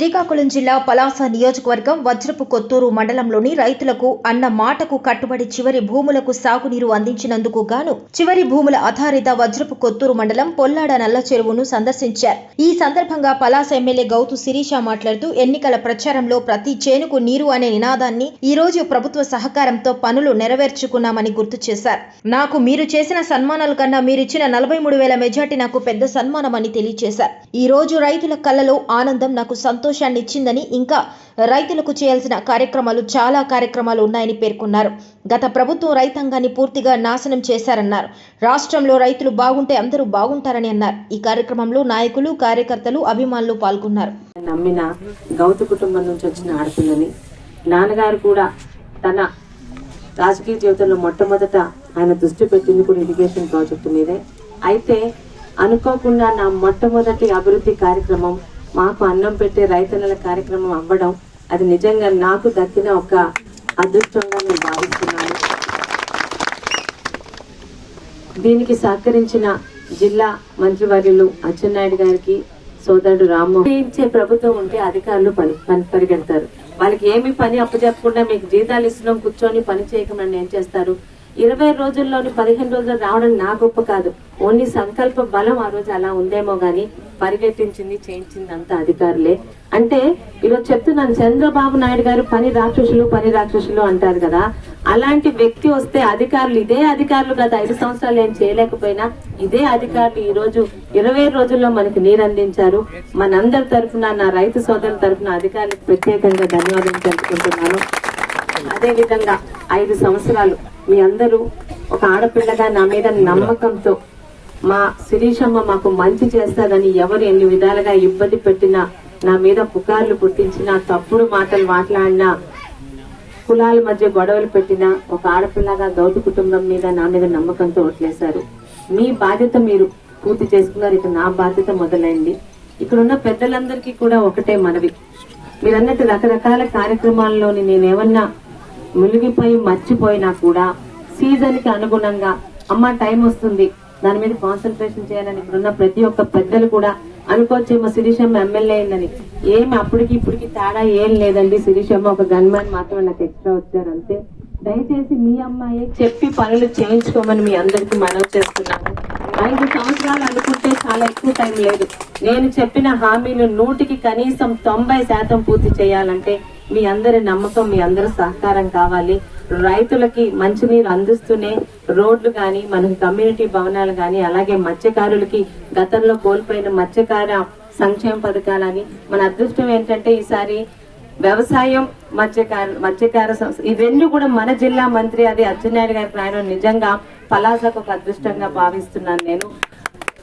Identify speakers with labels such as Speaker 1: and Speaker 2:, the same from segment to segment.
Speaker 1: శ్రీకాకుళం జిల్లా పలాస నియోజకవర్గం వజ్రపు కొత్తూరు మండలంలోని రైతులకు అన్న మాటకు కట్టుబడి చివరి భూములకు సాగునీరు అందించినందుకు గాను చివరి భూముల ఆధారిత వజ్రపు కొత్తూరు మండలం పొల్లాడ నల్ల చెరువును సందర్శించారు. ఈ సందర్భంగా పలాస ఎమ్మెల్యే గౌతు శిరీష మాట్లాడుతూ ఎన్నికల ప్రచారంలో ప్రతి చేనుకు నీరు అనే నినాదాన్ని ఈ రోజు ప్రభుత్వ సహకారంతో పనులు నెరవేర్చుకున్నామని గుర్తు చేశారు. నాకు మీరు చేసిన సన్మానాల కన్నా మీరిచ్చిన నలభై మూడు వేల మెజార్టీ నాకు పెద్ద సన్మానమని తెలియజేశారు ఈ రోజు రైతుల కళ్ళలో ఆనందం నాకు సంతోషాన్ని ఇచ్చిందని ఇంకా రైతులకు చేయాల్సిన కార్యక్రమాలు చాలా కార్యక్రమాలు ఉన్నాయని పేర్కొన్నారు. గత ప్రభుత్వం రైతాంగాన్ని పూర్తిగా నాశనం చేశారన్నారు. రాష్ట్రంలో రైతులు బాగుంటే అందరూ బాగుంటారని అన్నారు. ఈ కార్యక్రమంలో నాయకులు కార్యకర్తలు అభిమానులు పాల్గొన్నారు.
Speaker 2: నమ్మిన గౌత కుటుంబం నుంచి వచ్చిన ఆడపిల్లని నాన్నగారు కూడా తన రాజకీయ జీవితంలో మొట్టమొదట ఆయన దృష్టి పెట్టింది కూడా ఇరిగేషన్ ప్రాజెక్టు మీదే. అయితే అనుకోకుండా నా మొట్టమొదటి అభివృద్ధి కార్యక్రమం మాకు అన్నం పెట్టే రైతన్నల కార్యక్రమం అవ్వడం అది నిజంగా నాకు దక్కిన ఒక అదృష్టంగా నేను భావిస్తున్నాను. దీనికి సహకరించిన జిల్లా మంత్రివర్యులు అచ్చెన్నాయుడు గారికి సోదరుడు రామ్మోహన్ ఇచ్చే ప్రభుత్వం ఉంటే అధికారులు పని పని పరిగెడతారు. వాళ్ళకి ఏమి పని అప్పచెప్పకుండా మీకు జీతాలు ఇస్తున్నాం కూర్చొని పని చేయకుండా ఏం చేస్తారు? ఇరవై రోజుల్లోని పదిహేను రోజులు రావడం నా గొప్ప కాదు. ఓన్లీ సంకల్ప బలం ఆ రోజు అలా ఉందేమో కానీ పరిగెత్తించింది చేయించింది అంతా అధికారులే. అంటే ఈరోజు చెప్తున్నాను చంద్రబాబు నాయుడు గారు పని రాక్షసులు పని రాక్షసులు అంటారు కదా. అలాంటి వ్యక్తి వస్తే అధికారులు ఇదే అధికారులు గత ఐదు సంవత్సరాలు ఏం చేయలేకపోయినా ఇదే అధికారులు ఈ రోజు ఇరవై రోజుల్లో మనకి నీరు అందించారు. మనందరి తరఫున నా రైతు సోదరుల తరఫున అధికారులకు ప్రత్యేకంగా ధన్యవాదాలు తెలుపుకుంటున్నాను. అదే విధంగా ఐదు సంవత్సరాలు మీ అందరూ ఒక ఆడపిల్లగా నా మీద నమ్మకంతో మా శిరీషమ్మ మాకు మంచి చేస్తాదని ఎవరు ఎన్ని విధాలుగా ఇబ్బంది పెట్టినా నా మీద పుకార్లు పుట్టించినా తప్పుడు మాటలు మాట్లాడినా కులాల మధ్య గొడవలు పెట్టిన ఒక ఆడపిల్లగా గౌతు కుటుంబం మీద నా మీద నమ్మకంతో ఓట్లేశారు మీ బాధ్యత మీరు పూర్తి చేసుకున్నారు ఇక నా బాధ్యత మొదలైంది. ఇక్కడున్న పెద్దలందరికీ కూడా ఒకటే మనవి. మీరన్నట్టు రకరకాల కార్యక్రమాల్లోని నేనేమన్నా మునిగిపోయి మర్చిపోయినా కూడా సీజన్కి అనుగుణంగా అమ్మ టైం వస్తుంది దాని మీద కాన్సన్ట్రేషన్ చేయాలని ఇప్పుడున్న ప్రతి ఒక్క పెద్దలు కూడా అనుకోవచ్చేమో శిరీషమ్మ ఎమ్మెల్యే అయిందని. ఏమి అప్పటికి ఇప్పటికి తేడా ఏం లేదండి. శిరీషమ్మ ఒక గన్మ్యాన్ మాత్రమే నాకు ఎక్స్ట్రా వచ్చారు అంతే. దయచేసి మీ అమ్మాయి చెప్పి పనులు చేయించుకోమని మీ అందరికి మనవి చేస్తున్నాను. ఐదు సంవత్సరాలు అనుకుంటే చాలా ఎక్కువ టైం లేదు. నేను చెప్పిన హామీలు నూటికి కనీసం తొంభై శాతం పూర్తి చేయాలంటే మీ అందరి నమ్మకం మీ అందరి సహకారం కావాలి. రైతులకి మంచినీరు అందిస్తూనే రోడ్లు కానీ మనకి కమ్యూనిటీ భవనాలు కానీ అలాగే మత్స్యకారులకి గతంలో కోల్పోయిన మత్స్యకార సంక్షేమ పథకాలని. మన అదృష్టం ఏంటంటే ఈసారి వ్యవసాయం మత్స్యకార మత్స్యకార సంస్థ ఇవన్నీ కూడా మన జిల్లా మంత్రి అది అచ్చెన్నాయుడు గారి ప్రయాణం నిజంగా పలాసకు ఒక అదృష్టంగా భావిస్తున్నాను నేను.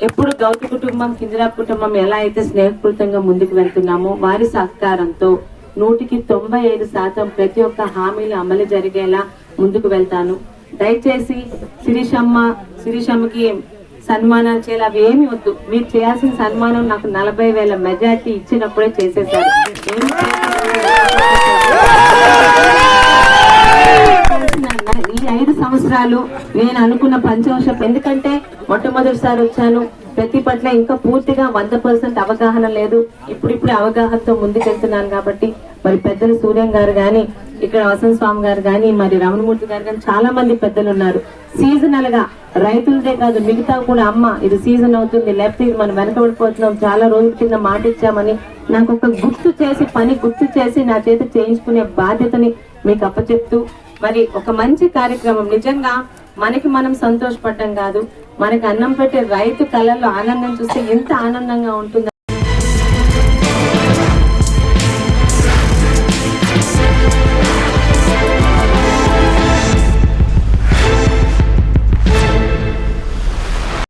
Speaker 2: ఎప్పుడు గౌతి కుటుంబం కిందిరా కుటుంబం ఎలా అయితే స్నేహపూరితంగా ముందుకు వెళ్తున్నామో వారి సహకారంతో నూటికి తొంభై ఐదు శాతం ప్రతి ఒక్క హామీలు అమలు జరిగేలా ముందుకు వెళ్తాను. దయచేసి శిరీషమ్మ శిరీషమ్మకి సన్మానాలు చేయాలి. అవి ఏమి వద్దు. మీరు చేయాల్సిన సన్మానం నాకు నలభై వేల మెజార్టీ ఇచ్చినప్పుడే చేసేసారు. ఈ ఐదు సంవత్సరాలు నేను అనుకున్న పంచవర్షం ఎందుకంటే మొట్టమొదటిసారి వచ్చాను. ప్రతి పట్ల ఇంకా పూర్తిగా వంద పర్సెంట్ అవగాహన లేదు. ఇప్పుడిప్పుడు అవగాహనతో ముందుకెళ్తున్నాను కాబట్టి మరి పెద్దలు సూర్యం గారు గాని ఇక్కడ వసంత స్వామి గారు గాని మరి రమణమూర్తి గారు గాని చాలా మంది పెద్దలు ఉన్నారు సీజనల్గా రైతులదే కాదు మిగతా కూడా అమ్మ ఇది సీజన్ అవుతుంది లేకపోతే ఇది మనం వెనకబడిపోతున్నాం చాలా రోజుల కింద మాట ఇచ్చామని నాకు ఒక గుర్తు చేసి పని గుర్తు చేసి నా చేత చేయించుకునే బాధ్యతని మీకు అప్పచెప్తూ మరి ఒక మంచి కార్యక్రమం నిజంగా మనకి మనం సంతోషపడ్డం కాదు. మనకి అన్నం పెట్టే రైతు కళల్లో ఆనందం చూస్తే ఎంత ఆనందంగా ఉంటుంది